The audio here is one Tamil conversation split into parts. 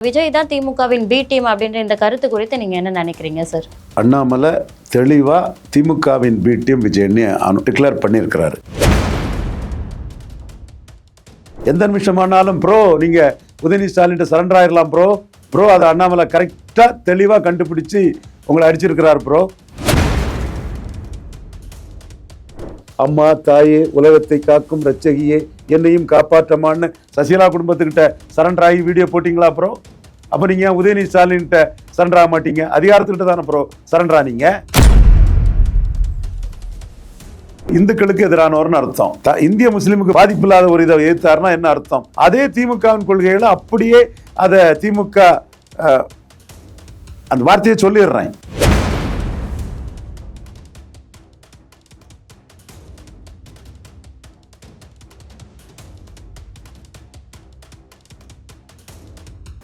விஜய் தான் திமுகவின் பி டீம் அப்படின்ற இந்த கருத்து குறித்து நீங்க என்ன நினைக்கிறீங்க சார் அண்ணாமலை தெளிவாக திமுகவின் பி டீம் விஜய்னு டிக்ளேர் பண்ணியிருக்கிறாரு. எந்த நிமிஷமானாலும் ப்ரோ நீங்கள் உதயநிதி ஸ்டாலின் சரண்டர் ஆயிடலாம் ப்ரோ ப்ரோ அதை அண்ணாமலை கரெக்டாக தெளிவாக கண்டுபிடிச்சி உங்களை அடிச்சிருக்கிறார் ப்ரோ அம்மா தாயே உலகத்தை காக்கும் ரச்சகியே என்னையும் காப்பாற்றமான்னு சசிகலா குடும்பத்துக்கிட்ட சரண்டர் ஆகி வீடியோ போட்டிங்களா ப்ரோ அப்போ நீங்கள் உதயநிதி ஸ்டாலின்கிட்ட சரண்டர் ஆக மாட்டீங்க? அதிகாரத்துக்கிட்ட தானே ப்ரோ சரண்டர் ஆனீங்க இந்துக்களுக்கு எதிரானவர்னு அர்த்தம். இந்திய முஸ்லீமுக்கு பாதிப்பு இல்லாத ஒரு இதை எதிர்த்தாருன்னா என்ன அர்த்தம்? அதே திமுகவின் கொள்கைகளை அப்படியே அதை திமுக அந்த வார்த்தையை சொல்லிடுறேன்.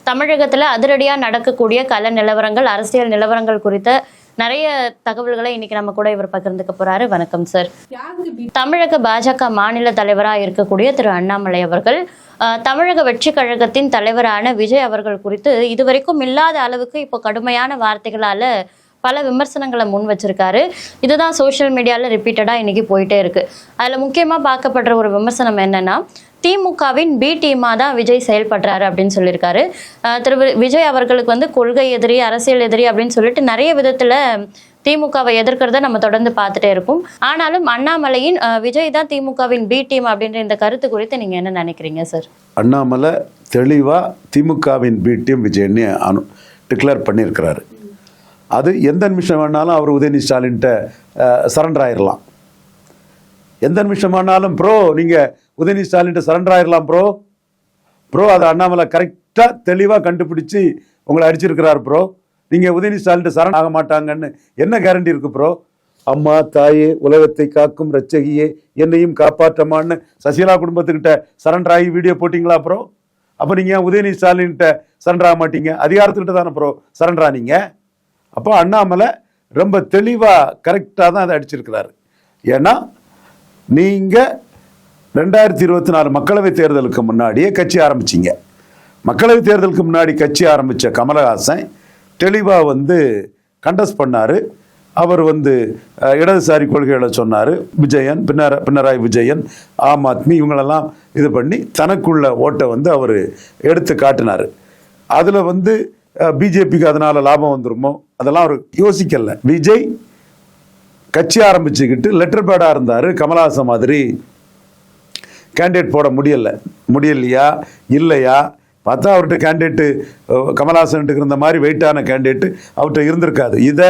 தமிழகத்துல அதிரடியா நடக்கக்கூடிய கல நிலவரங்கள் அரசியல் நிலவரங்கள் குறித்த நிறைய தகவல்களை இன்னைக்கு நம்ம கூட இவர் பகிர்ந்துக்க போறாரு. வணக்கம் சார். தமிழக பாஜக மாநில தலைவராக இருக்கக்கூடிய திரு அண்ணாமலை அவர்கள் தமிழக வெற்றி கழகத்தின் தலைவரான விஜய் அவர்கள் குறித்து இதுவரைக்கும் இல்லாத அளவுக்கு இப்போ கடுமையான வார்த்தைகளால பல விமர்சனங்களை முன் வச்சிருக்காரு. இதுதான் சோஷியல் மீடியால ரிப்பீட்டடா இன்னைக்கு போயிட்டே இருக்கு. அதுல முக்கியமா பார்க்கப்படுற ஒரு விமர்சனம் என்னன்னா திமுகவின் பி டீமா தான் விஜய் செயல்படுறாரு அப்படின்னு சொல்லியிருக்காரு. திரு விஜய் அவர்களுக்கு வந்து கொள்கை எதிரி அரசியல் எதிரி அப்படின்னு சொல்லிட்டு நிறைய விதத்துல திமுகவை எதிர்க்கிறத நம்ம தொடர்ந்து பார்த்துட்டே இருக்கோம் ஆனாலும் அண்ணாமலையின் விஜய் தான் திமுகவின் பி டீம் அப்படின்ற இந்த கருத்து குறித்து நீங்க என்ன நினைக்கிறீங்க சார் அண்ணாமலை தெளிவாக திமுகவின் பி டீம் விஜய்னு அனு டிக்ளேர் பண்ணியிருக்கிறாரு. அது எந்த நிமிஷம் வேணாலும் அவர் உதயநிதி ஸ்டாலின்கிட்ட சரண்டர் ஆயிடலாம் எந்த நிமிஷமானாலும் ப்ரோ நீங்கள் உதயநிதி ஸ்டாலின்ட்ட சரண்டர் ஆயிடலாம் ப்ரோ ப்ரோ அதை அண்ணாமலை கரெக்டாக தெளிவாக கண்டுபிடிச்சி உங்களை அடிச்சிருக்கிறார் ப்ரோ நீங்கள் உதயநிதி ஸ்டாலின்ட்ட சரண் ஆக மாட்டாங்கன்னு என்ன கேரண்டி இருக்கு ப்ரோ அம்மா தாயே உலகத்தை காக்கும் ரச்சகியே என்னையும் காப்பாற்றமான்னு சசிகலா குடும்பத்துக்கிட்ட சரண்டர் ஆகி வீடியோ போட்டிங்களா ப்ரோ அப்போ நீங்கள் உதயநிதி ஸ்டாலின்கிட்ட சரண்டர் ஆக மாட்டீங்க? அதிகாரத்துக்கிட்ட தானே ப்ரோ சரண்டர் ஆனீங்க? அப்போ அண்ணாமலை ரொம்ப தெளிவாக கரெக்டாக தான் அதை அடிச்சிருக்கிறாரு. ஏன்னா நீங்கள் ரெண்டாயிரத்தி இருபத்தி நாலு மக்களவைத் தேர்தலுக்கு முன்னாடியே கட்சி ஆரம்பிச்சீங்க. மக்களவைத் தேர்தலுக்கு முன்னாடி கட்சி ஆரம்பித்த கமலஹாசன் தெளிவாக வந்து கண்டஸ்ட் பண்ணார். அவர் வந்து இடதுசாரி கொள்கைகளை சொன்னார். விஜயன் பின்னர பினராயி விஜயன் ஆம் ஆத்மி இவங்களெல்லாம் இது பண்ணி தனக்குள்ள ஓட்டை வந்து அவர் எடுத்து காட்டினார். அதில் வந்து பிஜேபிக்கு அதனால் லாபம் வந்துருமோ? அதெல்லாம் அவர் யோசிக்கல. விஜய் கட்சி ஆரம்பிச்சுக்கிட்டு லெட்டர் பேடாக இருந்தார் கமலஹாசன் மாதிரி. கேண்டிடேட் போட முடியல. முடியலையா? இல்லையா? பார்த்தா அவர்கிட்ட கேண்டிடேட்டு கமலஹாசன்ட்டு இருந்த மாதிரி வெயிட்டான கேண்டிடேட்டு அவர்கிட்ட இருந்திருக்காது. இதை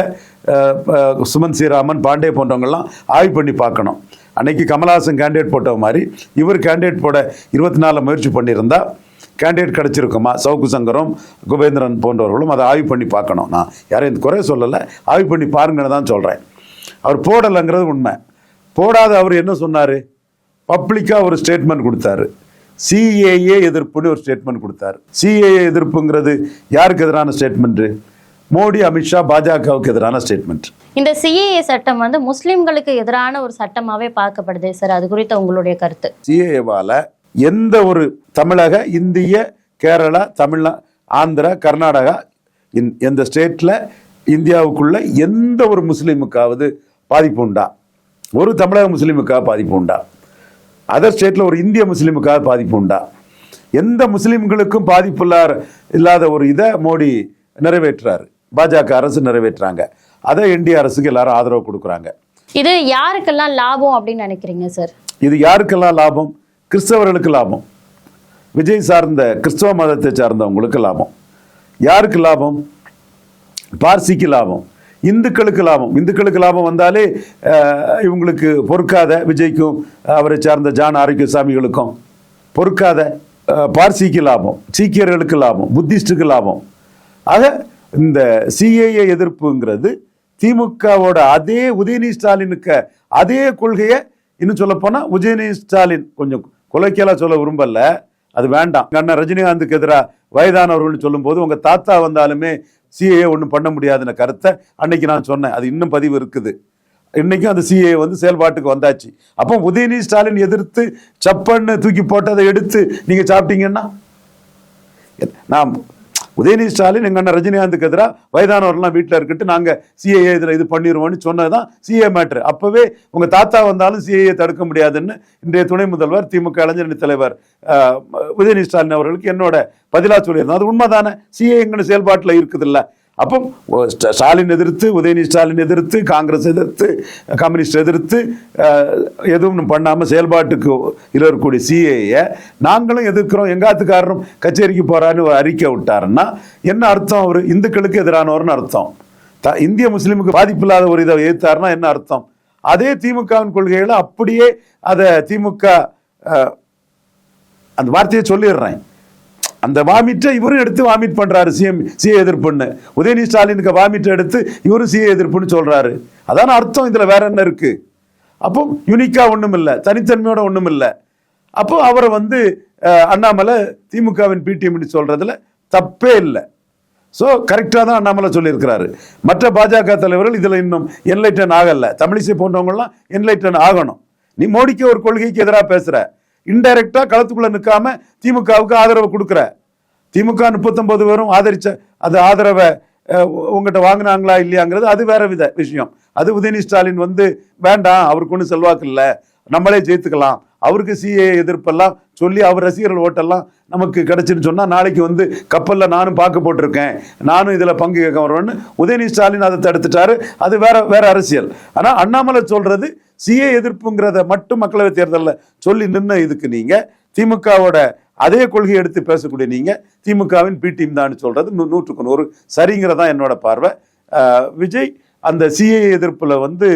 சுமன் ஸ்ரீராமன் பாண்டே போன்றவங்கெல்லாம் ஆய்வு பண்ணி பார்க்கணும். அன்னைக்கு கமலஹாசன் கேண்டிடேட் போட்ட மாதிரி இவர் கேண்டிடேட் போட இருபத்தி நாலு முயற்சி பண்ணியிருந்தா கேண்டிடேட் கிடச்சிருக்குமா? சவுக்கு சங்கரம் குபேந்திரன் போன்றவர்களும் அதை ஆய்வு பண்ணி பார்க்கணும். நான் யாரையும் குறை சொல்லலை. ஆய்வு பண்ணி பாருங்கன்னு தான் சொல்கிறேன் அவர் போடலைங்கிறது உண்மை. போடாத அவர் என்ன சொன்னார்? பப்ளிக்காக ஒரு ஸ்டேட்மெண்ட் கொடுத்தாரு. சிஏஏ எதிர்ப்புன்னு ஒரு ஸ்டேட்மெண்ட் கொடுத்தாரு. சிஏஏ எதிர்ப்புங்கிறது யாருக்கு எதிரான ஸ்டேட்மெண்ட்டு மோடி அமித்ஷா பாஜகவுக்கு எதிரான ஸ்டேட்மெண்ட் இந்த சிஏஏ சட்டம் வந்து முஸ்லிம்களுக்கு எதிரான ஒரு சட்டமாவே பார்க்கப்படுதே சார். அது குறித்த உங்களுடைய கருத்து. சிஏஏவால் எந்த ஒரு தமிழக இந்திய கேரளா தமிழ்நா ஆந்திரா கர்நாடகா இந் எந்த ஸ்டேட்டில் இந்தியாவுக்குள்ள எந்த ஒரு முஸ்லீமுக்காவது பாதிப்பு உண்டா ஒரு தமிழக முஸ்லீமுக்காக பாதிப்பு உண்டா அதர் ஸ்டேட்டில் ஒரு இந்திய முஸ்லீமுக்காக பாதிப்பு உண்டா எந்த முஸ்லீம்களுக்கும் பாதிப்பு இல்லாத இல்லாத ஒரு இதை மோடி நிறைவேற்றுறாரு. பாஜக அரசு நிறைவேற்றுறாங்க. அதை என்டிஏ அரசுக்கு எல்லாரும் ஆதரவு கொடுக்குறாங்க. இது யாருக்கெல்லாம் லாபம் அப்படின்னு நினைக்கிறீங்க சார் இது யாருக்கெல்லாம் லாபம்? கிறிஸ்தவர்களுக்கு லாபம். விஜய் சார்ந்த கிறிஸ்தவ மதத்தை சார்ந்தவங்களுக்கு லாபம். யாருக்கு லாபம்? பார்சிக்கு லாபம். இந்துக்களுக்கு லாபம். இந்துக்களுக்கு லாபம் வந்தாலே இவங்களுக்கு பொறுக்காத விஜய்க்கும் அவரை சார்ந்த ஜான் ஆரோக்கியசாமிகளுக்கும் பொறுக்காத பார்சிக்கு லாபம் சீக்கியர்களுக்கு லாபம் புத்திஸ்டுக்கு லாபம். ஆக இந்த சிஏஏ எதிர்ப்புங்கிறது திமுகவோட அதே உதயநிதி ஸ்டாலினுக்கு அதே கொள்கையை இன்னும் சொல்லப்போனால் உதயநிதி ஸ்டாலின் கொஞ்சம் கொலைக்கலாக சொல்ல விரும்பல. அது வேண்டாம். அண்ணன் ரஜினிகாந்துக்கு எதிராக வயதானவர்கள்னு சொல்லும்போது உங்கள் தாத்தா வந்தாலுமே சிஏ ஒன்றும் பண்ண முடியாதுன்னு கருத்தை அன்னைக்கு நான் சொன்னேன். அது இன்னும் பதிவு இருக்குது. இன்னைக்கும் அந்த சிஏ வந்து செயல்பாட்டுக்கு வந்தாச்சு. அப்போ உதயநிதி ஸ்டாலின் எதிர்த்து சப்பன்னு தூக்கி போட்டதை எடுத்து நீங்க சாப்பிட்டீங்கன்னா? நான் உதயநிதி ஸ்டாலின் எங்க அண்ணன் ரஜினிகாந்துக்கு எதிராக வயதானவர்லாம் வீட்டில் இருக்கட்டு நாங்கள் சிஏஏ இதில் இது பண்ணிடுவோம்னு சொன்னதுதான் சிஏ மேட்ரு அப்போவே உங்கள் தாத்தா வந்தாலும் சிஏஏ தடுக்க முடியாதுன்னு இன்றைய துணை முதல்வர் திமுக இளைஞரணி தலைவர் உதயநிதி ஸ்டாலின் அவர்களுக்கு என்னோட பதிலாக சொல்லியிருந்தோம். அது உண்மைதானே? சிஏ எங்கன்னு செயல்பாட்டில் இருக்குதுல்ல. அப்போ ஸ்டாலின் எதிர்த்து உதயநிதி ஸ்டாலின் எதிர்த்து காங்கிரஸ் எதிர்த்து கம்யூனிஸ்ட் எதிர்த்து எதுவும் பண்ணாமல் செயல்பாட்டுக்கு இருக்கக்கூடிய சிஏயை நாங்களும் எதிர்க்கிறோம் எங்காத்துக்காரரும் கச்சேரிக்கு போகிறான்னு ஒரு அறிக்கை விட்டாருன்னா என்ன அர்த்தம் அவர் இந்துக்களுக்கு எதிரானவர்னு அர்த்தம் த இந்திய முஸ்லீமுக்கு பாதிப்பு இல்லாத ஒரு இதை எதிர்த்தாருன்னா என்ன அர்த்தம் அதே திமுகவின் கொள்கைகளை அப்படியே அதை திமுக அந்த வார்த்தையை சொல்லிடுறேன் அந்த வாமிட்டை இவரும் எடுத்து வாமிட் பண்றாரு. சிஎம் சிஏ எதிர்ப்புன்னு உதயநிதி ஸ்டாலினுக்கு வாமிட்டை எடுத்து இவரும் சிஏ எதிர்ப்புன்னு சொல்றாரு. அதான அர்த்தம் இதுல வேற என்ன இருக்கு? அப்போ யூனிக்கா ஒன்றும் இல்லை தனித்தன்மையோட ஒன்றும் இல்லை. அப்போ அவரை வந்து அண்ணாமலை திமுகவின் பிடிஎம்னு சொல்றதுல தப்பே இல்லை. ஸோ கரெக்டாக தான் அண்ணாமலை சொல்லியிருக்கிறாரு. மற்ற பாஜக தலைவர்கள் இதில் இன்னும் என்லைட்டன் ஆகலை. தமிழிசை போன்றவங்கலாம் என்லைட்டன் ஆகணும். நீ மோடிக்கு ஒரு கொள்கைக்கு எதிராக பேசுகிற இன்டைரக்டா களத்துக்குள்ள நிற்காம திமுகவுக்கு ஆதரவு கொடுக்குற. திமுக முப்பத்தொன்பது பேரும் ஆதரிச்ச அது ஆதரவை உங்ககிட்ட வாங்கினாங்களா இல்லையாங்கிறது அது வேற வித விஷயம். அது உதயநிதி ஸ்டாலின் வந்து வேண்டாம் அவருக்கு ஒன்றும் செல்வாக்கு இல்லை. நம்மளே ஜெயித்துக்கலாம். அவருக்கு சிஏ எதிர்ப்பெல்லாம் சொல்லி அவர் ரசிகர்கள் ஓட்டெல்லாம் நமக்கு கிடைச்சின்னு சொன்னால் நாளைக்கு வந்து கப்பலில் நானும் பார்க்க போட்டிருக்கேன். நானும் இதில் பங்கு கேட்க வருவேன்னு உதயநிதி ஸ்டாலின் அதை தடுத்துட்டாரு. அது வேற வேற அரசியல். ஆனால் அண்ணாமலை சொல்றது சிஏ எதிர்ப்புங்கிறத மட்டும் மக்களவை தேர்தலில் சொல்லி நின்ன இதுக்கு நீங்கள் திமுகவோட அதே கொள்கையை எடுத்து பேசக்கூடிய நீங்கள் திமுகவின் பி டீம் தான் சொல்கிறது நூ- நூற்றுக்கு நூறு சரிங்கிறதா என்னோட பார்வை. விஜய் அந்த சிஏ எதிர்ப்பில் வந்து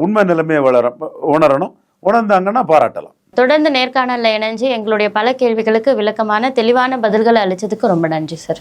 உண்மை நிலைமையை வளர உணரணும். உணர்ந்தாங்கன்னா பாராட்டலாம். தொடர்ந்து நேர்காணல்ல இணைஞ்சு எங்களுடைய பல கேள்விகளுக்கு விளக்கமான தெளிவான பதில்களை அளித்ததுக்கு ரொம்ப நன்றி சார்.